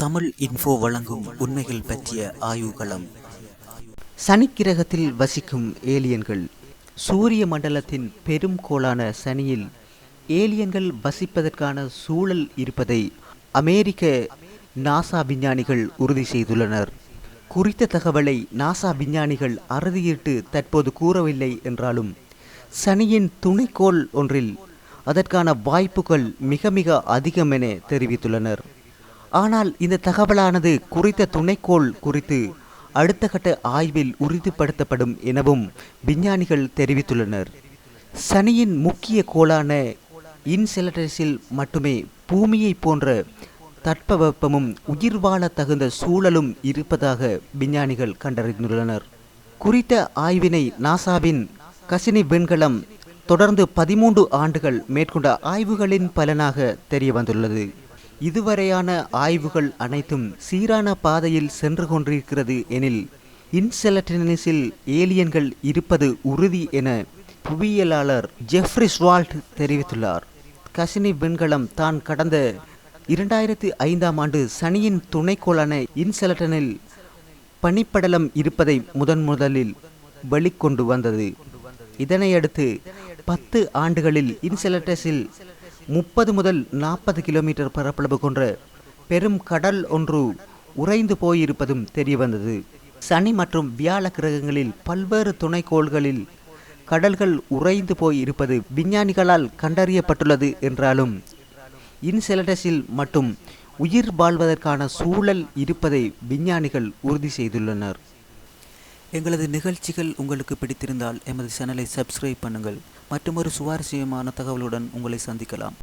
Tamil info வழங்கும் உண்மைகள் பற்றிய ஆய்வுகளம். சனிக்கிரகத்தில் வசிக்கும் ஏலியன்கள் சூரிய மண்டலத்தின் பெரும் கோளான சனியில் ஏலியன்கள் வசிப்பதற்கான சூழல் இருப்பதை அமெரிக்க நாசா விஞ்ஞானிகள் உறுதி செய்துள்ளனர். குறித்த தகவலை நாசா விஞ்ஞானிகள் அறுதியிட்டு தற்போது கூறவில்லை என்றாலும் சனியின் துணைக்கோள் ஒன்றில் அதற்கான வாய்ப்புகள் மிக மிக அதிகம் என தெரிவித்துள்ளனர். ஆனால் இந்த தகவலானது குறித்த துணைக்கோள் குறித்து அடுத்த கட்ட ஆய்வில் உறுதிப்படுத்தப்படும் எனவும் விஞ்ஞானிகள் தெரிவித்துள்ளனர். சனியின் முக்கிய கோளான இன்செலட்டஸில் மட்டுமே பூமியை போன்ற தட்பவெப்பமும் உயிர் வாழ தகுந்த சூழலும் இருப்பதாக விஞ்ஞானிகள் கண்டறிந்துள்ளனர். குறித்த ஆய்வினை நாசாவின் கசினி விண்கலம் தொடர்ந்து பதிமூன்று ஆண்டுகள் மேற்கொண்ட ஆய்வுகளின் பலனாக தெரிய வந்துள்ளது இதுவரையான ஆய்வுகள் அனைத்தும் சீரான பாதையில் சென்று கொண்டிருக்கிறது எனில் இன்செலட்டினிஸில் ஏலியன்கள் இருப்பது உறுதி என புவியியலாளர் ஜெஃப்ரி ஸ்வால்ட் தெரிவித்துள்ளார். கசினி விண்கலம் தான் கடந்த இரண்டாயிரத்தி ஐந்தாம் ஆண்டு சனியின் துணைக்கோளான இன்செலட்டனில் பனிப்படலம் இருப்பதை முதன் முதலில் வெளிக்கொண்டு வந்தது. இதனையடுத்து பத்து ஆண்டுகளில் இன்செலட்டஸில் முப்பது முதல் நாற்பது கிலோமீட்டர் பரப்பளவு கொன்ற பெரும் கடல் ஒன்று உறைந்து போயிருப்பதும் தெரியவந்தது. சனி மற்றும் வியாழ கிரகங்களில் பல்வேறு துணைக்கோள்களில் கடல்கள் உறைந்து போய் இருப்பது விஞ்ஞானிகளால் கண்டறியப்பட்டுள்ளது என்றாலும் இன்செலடஸில் மட்டும் உயிர் வாழ்வதற்கான சூழல் இருப்பதை விஞ்ஞானிகள் உறுதி செய்துள்ளனர். எங்களது நிகழ்ச்சிகள் உங்களுக்கு பிடித்திருந்தால் எமது சேனலை சப்ஸ்கிரைப் பண்ணுங்கள். மற்றும் ஒரு சுவாரஸ்யமான தகவலுடன் உங்களை சந்திக்கலாம்.